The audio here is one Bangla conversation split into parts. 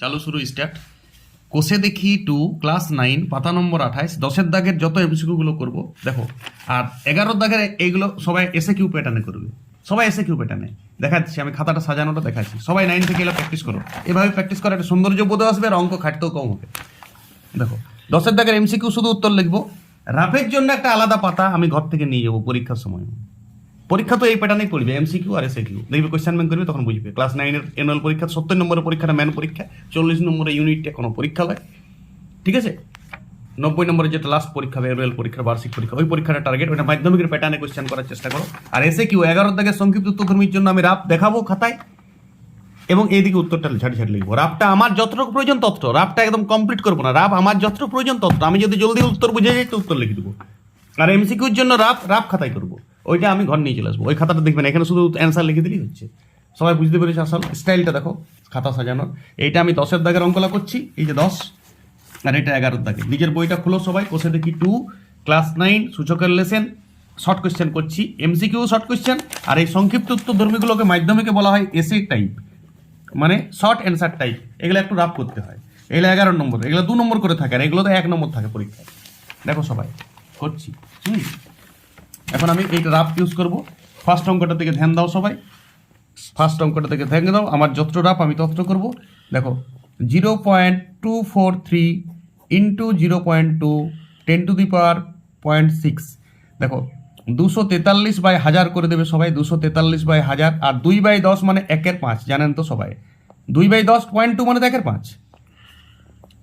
চালু শুরু স্টার্ট কোষে দেখি টু ক্লাস নাইন পাতা নম্বর আঠাইশ। দশের দাগের যত এমসিকিউ গুলো করব, দেখো। আর এগারোর দাগের এইগুলো সবাই এসে কিউ প্যাটার্নে করবে। সবাই এসে কিউ প্যাটার্নে দেখাচ্ছি, আমি খাতাটা সাজানোটা দেখাচ্ছি। সবাই নাইন থেকে এলে প্র্যাকটিস করো। এভাবে প্র্যাকটিস করে একটা সৌন্দর্য বোধ আসবে আর অঙ্ক খাটতেও কম হবে। দেখো, দশের দাগের এমসিকিউ শুধু উত্তর লিখব। রাফের জন্য একটা আলাদা পাতা আমি ঘর থেকে নিয়ে যাব পরীক্ষার সময়। পরীক্ষা তো এই প্যাটার্নেই পড়বে এমসিকিউ আর এসএ কিউ দেখবে কোয়েশ্চেন ব্যাংক করবে, তখন বুঝবে। ক্লাস নাইনের অ্যানুয়াল পরীক্ষা, সত্তর নম্বরের পরীক্ষাটা ম্যান পরীক্ষা, চল্লিশ নম্বরের ইউনিটটা কোনো পরীক্ষা হয় ঠিক আছে? নব্বই নম্বরের যেটা লাস্ট পরীক্ষা হবে অ্যানুয়াল পরীক্ষা, বার্ষিক পরীক্ষা, ওই পরীক্ষাটা টার্গেট ওটা মাধ্যমিকের প্যাটার্নে কোয়েশ্চেন করার চেষ্টা করো। আর এসে কিউ এগারো দাগে সংক্ষিপ্ত উত্তরধর্মীর জন্য আমি রাপ দেখাবো খাতায়। এবং এইদিকে উত্তরটা ঝাড়ি ঝাড়ি লিখব। রাপটা আমার যতটুকু প্রয়োজন তত রাপটা একদম কমপ্লিট করব না। রাপ আমার যতটুকু প্রয়োজন তত আমি যদি জলদি উত্তর বুঝে যাই তো উত্তর লিখে দেবো। আর এমসিকিউর জন্য রাপ রাপ খাতায় করব। ওইটা আমি ঘর নিয়ে চলে আসব। ওই খাতাটা দেখবেন, এখানে শুধু অ্যান্সার লিখে দিলেই হচ্ছে। সবাই বুঝতে পেরেছে আসল? স্টাইলটা দেখো, খাতা সাজানোর। এইটা আমি দশের দাগের অঙ্কলা করছি, এই যে দশ, আর এটা এগারোর দাগে। নিজের বইটা খুলো সবাই কোষে দেখি টু ক্লাস নাইন সূচকের লেসেন শর্ট কোয়েশ্চেন করছি। এমসিকিউ শর্ট কোয়েশ্চেন আর এই সংক্ষিপ্ত উত্তর ধর্মীগুলোকে মাধ্যমিকে বলা হয় এসে টাইপ মানে শর্ট অ্যান্সার টাইপ এগুলো একটু রাফ করতে হয়। এগুলো এগারো নম্বর, এগুলো দু নম্বর করে থাকে, আর এগুলো তো এক নম্বর থাকে পরীক্ষায়। দেখো সবাই, করছি। হুম। এখন আমি এইটা রাফ ইউজ করব। ফার্স্ট অঙ্কটা থেকে ধ্যান দাও সবাই। ফার্স্ট অঙ্কটা থেকে ধ্যান দাও। আমার যতটা রাফ আমি ততটা করব। দেখো zero point two four three into zero point two ten to the power point six দেখো, দুশো তেতাল্লিশ বাই হাজার করে দেবে সবাই, দুশো তেতাল্লিশ বাই হাজার। আর দুই বাই দশ মানে একের পাঁচ, জানেন তো সবাই। দুই বাই দশ পয়েন্ট টু মানে তো একের পাঁচ।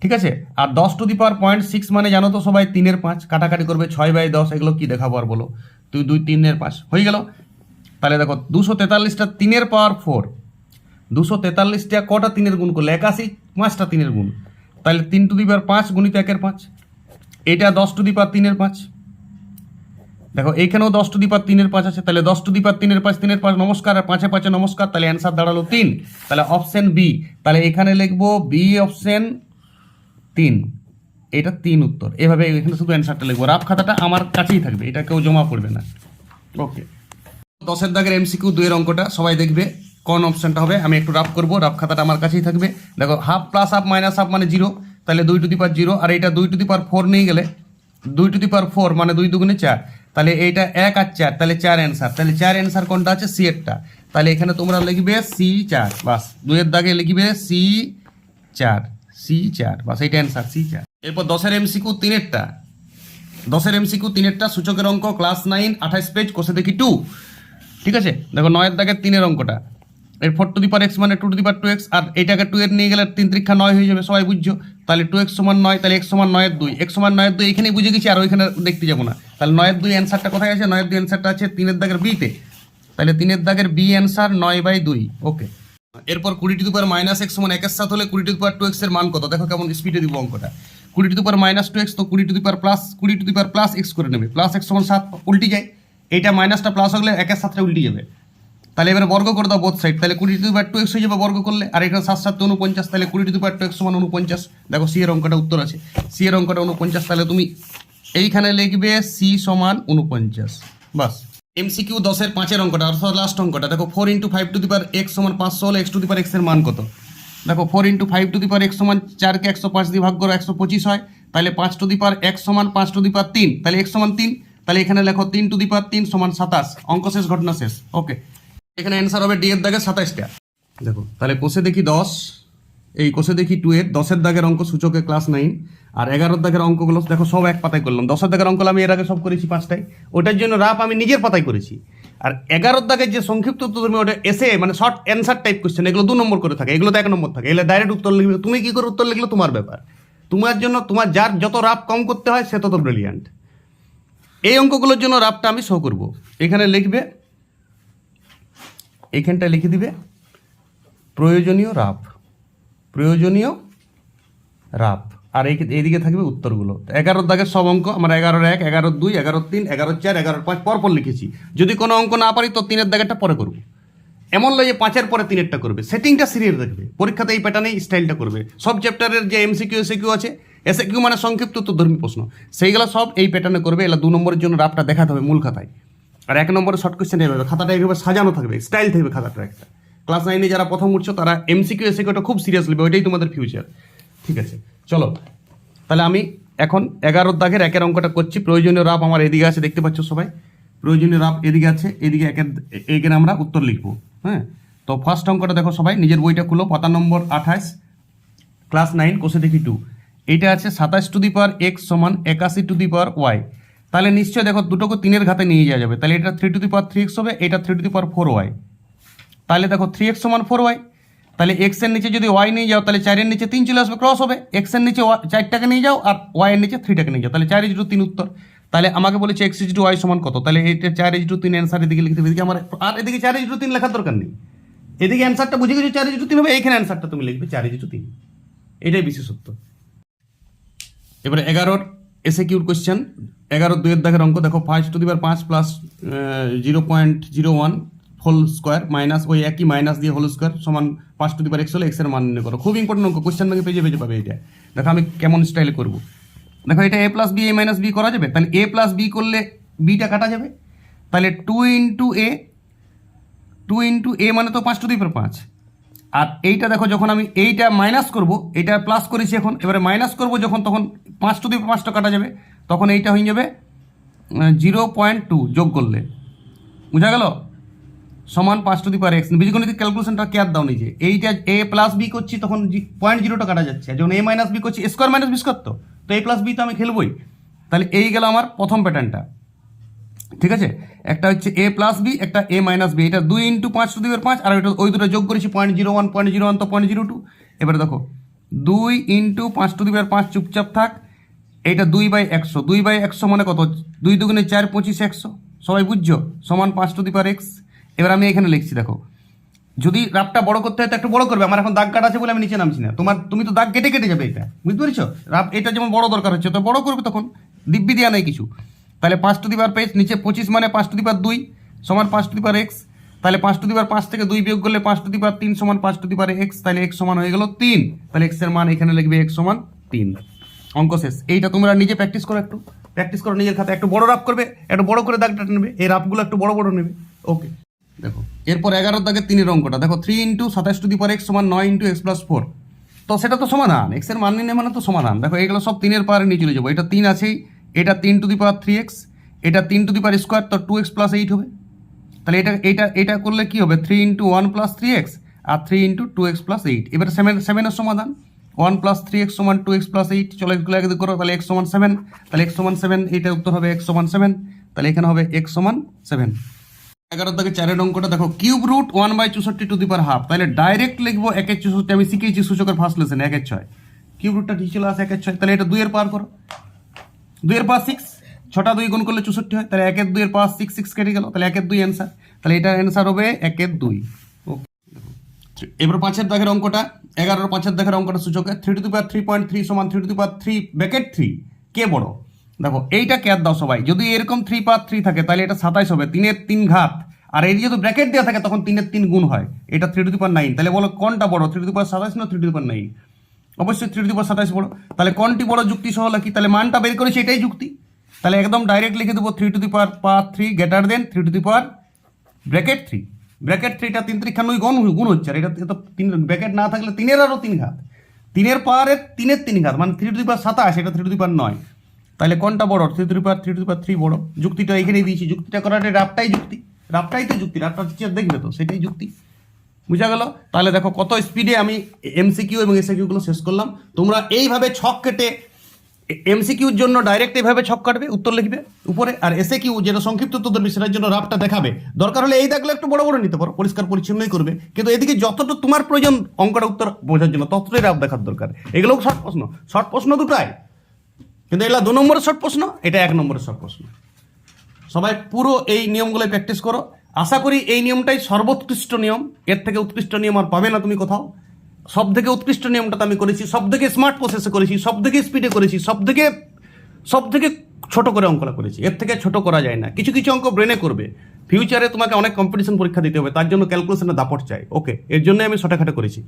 ঠিক আছে? আর দশ to the power point six মানে জানো তো সবাই, তিনের পাঁচ, কাটাকাটি করবে ছয় বাই দশ, এগুলো কি দেখাবো আর বলো? তুই দুই, তিনের পাঁচ, হয়ে গেল? তাহলে দেখো, দুশো তেতাল্লিশটা তিনের পাওয়ার ফোর দুশো তেতাল্লিশটা কটা তিনের গুণ করলে? একাশি, পাঁচটা তিনের গুণ। তাহলে তিন টু দি পাওয়ার পাঁচ গুণিত একের পাঁচ, এটা দশ টু দি পাওয়ার তিনের পাঁচ। দেখো, এইখানেও দশ টু দি পাওয়ার তিনের পাঁচ আছে, তাহলে দশ টু দি পাওয়ার তিনের পাঁচ তিনের পাঁচ, নমস্কার, আর পাঁচে পাঁচে নমস্কার, তাহলে অ্যান্সার দাঁড়াল তিন। তাহলে অপশন বি তাহলে এখানে লিখব বি অপশন তিন। এটা তিন উত্তর। এভাবে এখানে শুধু অ্যান্সারটা লিখব। রাফ খাতাটা আমার কাছেই থাকবে। এটা কেউ জমা পড়বে না। ওকে দশের দাগের এমসিকিউ দুইয়ের অঙ্কটা সবাই দেখবে। কোন অপশনটা হবে? আমি একটু রাফ করব। রাফ খাতাটা আমার কাছেই থাকবে। দেখো half plus half minus half মানে জিরো তাহলে দুই টু দি পার জিরো আর এটা দুই টু দি পার ফোর নিয়ে গেলে, দুই টু দি পার ফোর মানে দুই দুগুণে চার। তাহলে এইটা এক আর চার। তাহলে চার অ্যান্সার তাহলে চার অ্যান্সার কোনটা আছে? সি এরটা তাহলে এখানে তোমরা লিখবে সি চার। বাস। দুইয়ের দাগে লিখবে সি চার। সি চার বাস এইটা অ্যান্সার সি চার। এরপর দশের এমসিকিউ তিনেরটা। দশের এমসিকিউ তিনেরটা, সূচকের অঙ্ক ক্লাস নাইন আঠাইশ পেজ কোষে দেখি টু ঠিক আছে? দেখো, নয়ের দাগের তিনের অঙ্কটা। এর four to the power x মানে two to the power two x আর এইটাকে টু এর নিয়ে গেলে তিন ত্রিক্ষা নয় হয়ে যাবে, সবাই বুঝছ? তাহলে টু এক্স সমান নয়, তাহলে এক্স সমান নয়ের দুই। এক্স সমান নয়ের দুই, এখানেই বুঝে গেছি, আর ওইখানে দেখতে যাব না। তাহলে নয়ের দুই অ্যান্সারটা কোথায় আছে? নয়ের দুই অ্যান্সারটা আছে তিনের দাগের বিতে তাহলে তিনের দাগের বি অ্যান্সার নয় বাই দুই। ওকে এরপর কুড়ি টু পার মাইনাস এক্স সমান একের সাথে হলে কুড়ি টু পার টু এক্সের মান কত? দেখো কেমন স্পিডে দিব অঙ্কটা। কুড়ি to power minus two x তো কুড়ি টু পার প্লাস কুড়ি টু পার প্লাস এক্স করে নেবে। প্লাস এক্স সমান সাত, উল্টি যায়। এইটা মাইনাসটা প্লাস হলে একের সাথে উল্টি যাবে। তাহলে এবারে বর্গ করে দাও বোথ সাইড তাহলে কুড়ি টু পার টু এক্স হয়ে যাবে বর্গ করলে, আর এখানে সাত সাত উনপঞ্চাশ তাহলে কুড়ি টু পার টু এক্স সমান উনপঞ্চাশ দেখো সি এর অঙ্কটা উত্তর আছে। সি এর অঙ্কটা উনপঞ্চাশ তাহলে তুমি এইখানে লিখবে সি সমান উনপঞ্চাশ বাস। এমসিকিউ দশের পাঁচের অঙ্কটা, অর্থাৎ লাস্ট অঙ্কটা, দেখো four into five to the power x সমান পাঁচশো হলে এক্স টু দি পার এক্সের মান কত? দেখো four into five to the power x সমান চারকে একশো পাঁচ দিয়ে ভাগ করো, একশো পঁচিশ হয়, তাহলে পাঁচ টু দি পার এক্স সমান পাঁচ টু দি পার তিন, তাহলে এক্স সমান তিন, তাহলে এখানে লেখো তিন টু দি পার তিন সমান সাতাশ, অঙ্ক শেষ, ঘটনা শেষ ওকে এখানে অ্যান্সার হবে ডি এর দাগে সাতাশটা। দেখো, তাহলে কোষে দেখি দশ, এই কোষে দেখি টু এর, দশের দাগের অঙ্ক সূচকে ক্লাস নাইন আর এগারোর দাগের অঙ্কগুলো দেখো সব এক পাতায় করলাম। দশের দাগের অঙ্ক আমি এর আগে সব করেছি পাঁচটায়। ওটার জন্য রাপ আমি নিজের পাতায় করেছি। আর এগারোর দাগের যে সংক্ষিপ্ত উত্তর তুমি ওটা এসে মানে শর্ট অ্যান্সার টাইপ কোশ্চেন এগুলো দু নম্বর করে থাকে। এগুলো তো এক নম্বর থাকে। এগুলো ডাইরেক্ট উত্তর লিখবে। তুমি কি করে উত্তর লিখলে? তোমার ব্যাপার। তোমার জন্য তোমার যার যত রাপ কম করতে হয়, সে তত ব্রিলিয়ান্ট এই অঙ্কগুলোর জন্য রাপটা আমি শো করব। এখানে লিখবে, এইখানটায় লিখে দিবে, প্রয়োজনীয় রাপ প্রয়োজনীয় রাপ আর এই এইদিকে থাকবে উত্তরগুলো। তো এগারোর দাগের সব অঙ্ক আমরা এগারোর এক, এগারোর দুই, এগারোর তিন, এগারোর চার, এগারোর পাঁচ পরপর লিখেছি। যদি কোনো অঙ্ক না পারি, তো তিনের দাগেরটা পরে করব। এমন লয় যে পাঁচের পরে তিনেরটা করবে। সেটিংটা সিরিয়াল রাখবে পরীক্ষাতে এই প্যাটার্নেই স্টাইলটা করবে। সব চ্যাপ্টারের যে এমসিকিউ এসিকিউ আছে এসিকিউ মানে সংক্ষিপ্ত উত্তরধর্মী প্রশ্ন। সেইগুলো সব এই প্যাটার্নে করবে। এগুলো দু নম্বরের জন্য রাফটা দেখাতে হবে মূল খাতায়। আর এক নম্বরে শর্ট কোয়েশ্চেন এভাবে খাতাটা এইভাবে সাজানো থাকবে। স্টাইল থাকবে খাতাটা একটা। ক্লাস নাইনে যারা প্রথম উঠছো, তারা এমসিকিউ এসিকিউটা খুব সিরিয়াস নেবে। ওইটাই তোমাদের ফিউচার ঠিক আছে। চলো। তাহলে আমি এখন এগারোর দাগের একের অঙ্কটা করছি। প্রয়োজনীয় রাপ আমার এদিকে আছে, দেখতে পাচ্ছ সবাই? প্রয়োজনীয় রাপ এদিকে আছে, এদিকে একের এখানে আমরা উত্তর লিখব হ্যাঁ? তো ফার্স্ট অঙ্কটা দেখো সবাই, নিজের বইটা খুলো পাতা নম্বর, আঠাশ ক্লাস নাইন কোষে দেখি টু এইটা আছে সাতাশ টু দি পাওয়ার এক্স সমান একাশি টু দি পাওয়ার ওয়াই তাহলে নিশ্চয়ই দেখো দুটোকে তিনের ঘাতে নিয়ে যাওয়া যাবে। তাহলে এটা three to the power three x হবে, এটা three to the power four y তাহলে দেখো থ্রি এক্স সমান ফোর ওয়াই তাহলে এক্সের নিচে যদি ওয়াই নিয়ে যাও, তাহলে চারের নিচে তিন চলে আসবে ক্রস হবে। এক্সের নিচে চারটাকে নিয়ে যাও আর ওয়াই এর নিচে থ্রিটাকে নিয়ে যাও, তাহলে চার ইজ টু তিন উত্তর। তাহলে আমাকে বলেছে এক্স ইজ টু ওয়াই সমান কত? তাহলে এটা চার ইজ টু তিন অ্যান্সার এদিকে লিখতে এদিকে আমার আর এদিকে চার ইজ টু তিন লেখার দরকার নেই। এদিকে অ্যান্সারটা বুঝে গেছো, চার ইজ টু তিন হবে, এইখানে অ্যান্সারটা তুমি লিখবে, চার ইজ তিন। এটাই বিশেষত্ব। এবারে এগারোর এসে কিউর কোশ্চেন এগারো দুয়ের দাগের অঙ্ক, দেখো ফাইভ টু দিবার পাঁচ plus zero point zero one whole square minus ওই একই মাইনাস দিয়ে হোল স্কোয়ার সমান পাঁচ টু দিবার এক্স হলে এক্সের মান নির্ণয় করো। খুব ইম্পর্টেন্ট অঙ্ক কোশ্চেন ব্যাংকে পেজে পেজে পাবে এটা দেখো আমি কেমন স্টাইলে করব। দেখো এটা A plus B A minus B করা যাবে? তাহলে এ প্লাস বি করলে বিটা কাটা যাবে। তাহলে two into A two into A মানে তো পাঁচ টু দি পাওয়ার পাঁচ। আর এইটা দেখো যখন আমি এইটা মাইনাস করব, এটা প্লাস করেছি এখন, এবারে মাইনাস করব যখন, তখন পাঁচ টু দি পাঁচটা কাটা যাবে। তখন এইটা হয়ে যাবে জিরো পয়েন্ট টু যোগ করলে। বুঝা গেল? সমান পাঁচ টু দি পাওয়ার এক্স বীজগণিত ক্যালকুলেশনটা কেয়ার দাও নিজে। এইটা এ প্লাস বি করছি, তখন পয়েন্ট জিরোটা কাটা যাচ্ছে। যখন এ মাইনাস বি করছি স্কোয়ার মাইনাস বি তো? তো এ প্লাস বি তো আমি খেলবই। তাহলে এই গেল আমার প্রথম প্যাটার্নটা ঠিক আছে? একটা হচ্ছে এ প্লাস বি একটা এ মাইনাস বি এটা দুই ইন্টু পাঁচ টু দিবের পাঁচ, আর ওইটা ওই দুটো যোগ করেছি point zero one point zero one তো পয়েন্ট জিরো টু এবারে দেখো, দুই ইন্টু পাঁচ টু দিবের পাঁচ চুপচাপ থাক। এইটা দুই বাই একশো। দুই বাই একশো মানে কত? দুই দুগুণে চার, পঁচিশ, একশো। সবাই বুঝছ? সমান পাঁচ টু দিবার এক্স এবার আমি এখানে লিখছি, দেখো। যদি রাপটা বড় করতে হয় তো একটু বড় করবে, আমার এখন দাগ কাটা আছে বলে আমি নিচে নামছি না। তোমার, তুমি তো দাগ কেটে কেটে যাবে এটা, বুঝতে পেরেছ? রাপ, এটা যেমন বড় দরকার হচ্ছে, তো বড় করবে তখন, দিব্যি দেওয়া নেই কিছু। তাহলে পাঁচ টু দিবার পেজ নিচে পঁচিশ মানে পাঁচ টু দিবার দুই, সমান পাঁচ টু দিবার এক্স। তাহলে পাঁচ টু দিবার পাঁচ থেকে দুই বিয়োগ করলে পাঁচ টু দিবার তিন সমান পাঁচ টু দিবার এক্স, তাহলে এক্স সমান হয়ে গেল তিন। তাহলে এক্সের মান এখানে লিখবে এক্স সমান তিন। অঙ্ক শেষ। এইটা তোমরা নিজে প্র্যাকটিস করো একটু। প্র্যাকটিস করো, নিজের খাতে একটু বড় রাপ করবে, একটু বড় করে দাগটা নেবে। এই রাপগুলো একটু বড় বড় নেবে। ওকে দেখো। এরপর এগারোর দাগে তিনের অঙ্কটা। দেখো থ্রি ইন্টু সাতাশ টু দি পার এক্স সমান নয় ইন্টু এক্স প্লাস ফোর তো সেটা তো সমাধান। এক্সের মান নির্ণয় মানে তো সমাধান। দেখো, এগুলো সব তিনের পাওয়ারে নিয়ে চলে যাব। এটা তিন আছেই। এটা তিন to the power three x এটা তিন টু দি পাওয়ার স্কোয়ার তো টু এক্স প্লাস এইট হবে। তাহলে এটা এটা এটা করলে কি হবে? Three into one plus three x আর three into two x plus eight এবার সেভেন সেভেনের সমাধান। ওয়ান প্লাস থ্রি এক্স সমান টু এক্স প্লাস এইট চলো এগুলো একদিকে করো। তাহলে এক্স সমান সেভেন তাহলে এক্স সমান সেভেন এইটা উত্তর হবে এক্স সমান সেভেন তাহলে এখানে হবে এক্স সমান সেভেন এগারো থেকে চারের অঙ্কটা দেখো কিউব রুট ওয়ান বাই চৌষট্টি টু দি পার হাফ তাহলে ডাইরেক্ট লিখব একের চৌষট্টি, আমি শিখেছি সূচকের ফার্স্ট লেসেন একের ছয়। কিউব রুটটা ঠিক চলে আসে একের ছয় তাহলে এটা দুইয়ের পার করো। দুইয়ের পাঁচ সিক্স ছটা দুই গুণ করলে চৌষট্টি হয় তাহলে একের দুইয়ের পাঁচ সিক্স সিক্স কেটে গেল তাহলে একের দুই অ্যান্সার তাহলে এটার অ্যান্সার হবে একের দুই। ওকে এবার পাঁচের দাগের অঙ্কটা, এগারোর পাঁচের দাগের অঙ্কটা সূচকে three to the power three point three সমান three to the power three bracket three কে বড়? দেখো, এইটা কেয়ার দাও সবাই? যদি এরকম থ্রি পাওয়ার থ্রি থাকে, তাহলে এটা সাতাইশ হবে, তিনের তিন ঘাত। আর এই যদি ব্র্যাকেট দেওয়া থাকে, তখন তিনের তিন গুণ হয়। এটা three to the power nine তাহলে বলো, কোনটা বড়? থ্রি টু পাওয়ার সাতাইশ না থ্রি টু পাওয়ার নাইন অবশ্যই থ্রি টু পাওয়ার সাতাইশ বড়। তাহলে কোনটি বড় যুক্তি সহ কি তাহলে মানটা বের করেছি, এটাই যুক্তি। তাহলে একদম ডাইরেক্ট লিখে দেবো three to the power power three greater than three to the power bracket three bracket থ্রিটা তিন তিরিখান্নই গুণ গুণ হচ্ছে। আর এটা তো তিন ব্র্যাকেট না থাকলে তিনের আরও তিন ঘাত। তিনের পাওয়ারের তিনের তিন ঘাত মানে থ্রি টু দি পাওয়ার সাতাশ, এটা থ্রি টু দি পার নয়। তাহলে কোনটা বড়? Three the power three to power three বড়। যুক্তিটা এখানেই দিয়েছি। যুক্তিটা করার রাপটাই যুক্তি। রাপটাই তো যুক্তি। রাপটা টিচার দেখবে তো, সেটাই যুক্তি। বুঝা গেল? তাহলে দেখো কত স্পিডে আমি এমসিকিউ এবং এসএকিউগুলো শেষ করলাম। তোমরা এইভাবে ছক কেটে এমসিকিউর জন্য ডাইরেক্ট এইভাবে ছক কাটবে, উত্তর লিখবে উপরে। আর এসে কিউ যেটা সংক্ষিপ্ত উত্তর দেবে, সেটার জন্য রাফটা দেখাবে। দরকার হলে এই দাগগুলো একটু বড় বড় নিতে পারো, পরিষ্কার পরিচ্ছন্নই করবে। কিন্তু এদিকে যতটা তোমার প্রয়োজন, অঙ্কটা উত্তর বোঝার জন্য ততটাই রাফ দেখার দরকার। এগুলো শর্ট প্রশ্ন। শর্ট প্রশ্ন দুটাই। কিন্তু এগুলো দু নম্বরের শর্ট প্রশ্ন, এটা এক নম্বরের শর্ট প্রশ্ন। সবাই পুরো এই নিয়মগুলো প্র্যাকটিস করো। আশা করি এই নিয়মটাই সর্বোৎকৃষ্ট নিয়ম। এর থেকে উৎকৃষ্ট নিয়ম আর পাবে না তুমি কোথাও। সব থেকে উৎকৃষ্ট নিয়মটা তো আমি করেছি সব থেকে স্মার্ট প্রসেসে করেছি সব থেকে স্পিডে করেছি সব থেকে সব থেকে ছোট করে অঙ্কটা করেছি। এর থেকে ছোট করা যায় না। কিছু কিছু অঙ্ক ব্রেনে করবে। ফিউচারে তোমাকে অনেক কম্পিটিশন পরীক্ষা দিতে হবে, তার জন্য ক্যালকুলেশনের দাপট চাই। ওকে এর জন্য আমি শর্টকাটে করেছি।